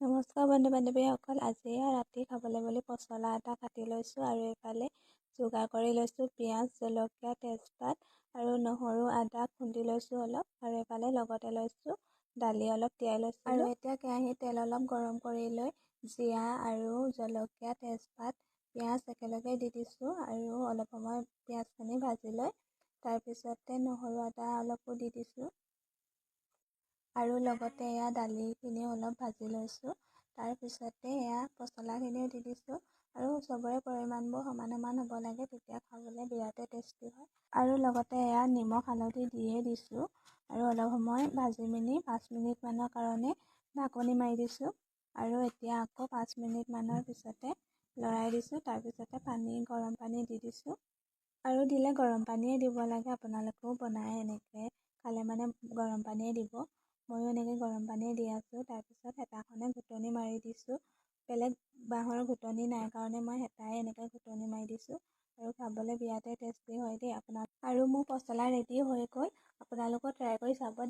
নমস্কাৰ বন্ধু বান্ধৱীসকল আজি ৰাতি খাবলৈ বুলি পচলা এটা কাটি লৈছোঁ আৰু এইফালে যোগাৰ কৰি লৈছোঁ পিঁয়াজ জলকীয়া তেজপাত আৰু নহৰু আদা খুন্দি লৈছোঁ অলপ আৰু এইফালে লগতে লৈছোঁ দালি অলপ তিয়াই লৈছোঁ আৰু এতিয়া কেৰাহীত তেল অলপ গৰম কৰি লৈ জিৰা আৰু জলকীয়া তেজপাত পিঁয়াজ একেলগে দি দিছোঁ আৰু অলপ সময় পিঁয়াজখিনি ভাজি লৈ তাৰপিছতে নহৰু আদা অলপো দি দিছোঁ। আৰু লগতে এয়া দালিখিনিও অলপ ভাজি লৈছোঁ। তাৰপিছতে এয়া পচলাখিনিও দি দিছোঁ আৰু চবৰে পৰিমাণবোৰ সমান সমান হ'ব লাগে তেতিয়া খাবলৈ বিৰাটেই টেষ্টি হয়। আৰু লগতে এয়া নিমখ হালধি দিয়ে দিছোঁ আৰু অলপ সময় ভাজি মেলি পাঁচ মিনিটমানৰ কাৰণে ঢাকনি মাৰি দিছোঁ। আৰু এতিয়া আকৌ পাঁচ মিনিটমানৰ পিছতে লৰাই দিছোঁ তাৰপিছতে পানী গৰম পানী দি দিছোঁ। আৰু দিলে গৰম পানীয়ে দিব লাগে আপোনালোকেও বনাই এনেকৈ খালে মানে গৰম পানীয়ে দিব। ময়ো এনেকৈ গৰম পানীয়ে দি আছোঁ তাৰপিছত হেতাখনে ঘুটনি মাৰি দিছোঁ। বেলেগ বাঁহৰ ঘুটনি নাই কাৰণে মই হেতাই এনেকৈ ঘুটনি মাৰি দিছোঁ আৰু খাবলৈ বিৰাটেই টেষ্টি হয় দেই আপোনাৰ আৰু মোৰ পচলা ৰেডি হৈ গ'ল আপোনালোকেও ট্ৰাই কৰি চাব দেই।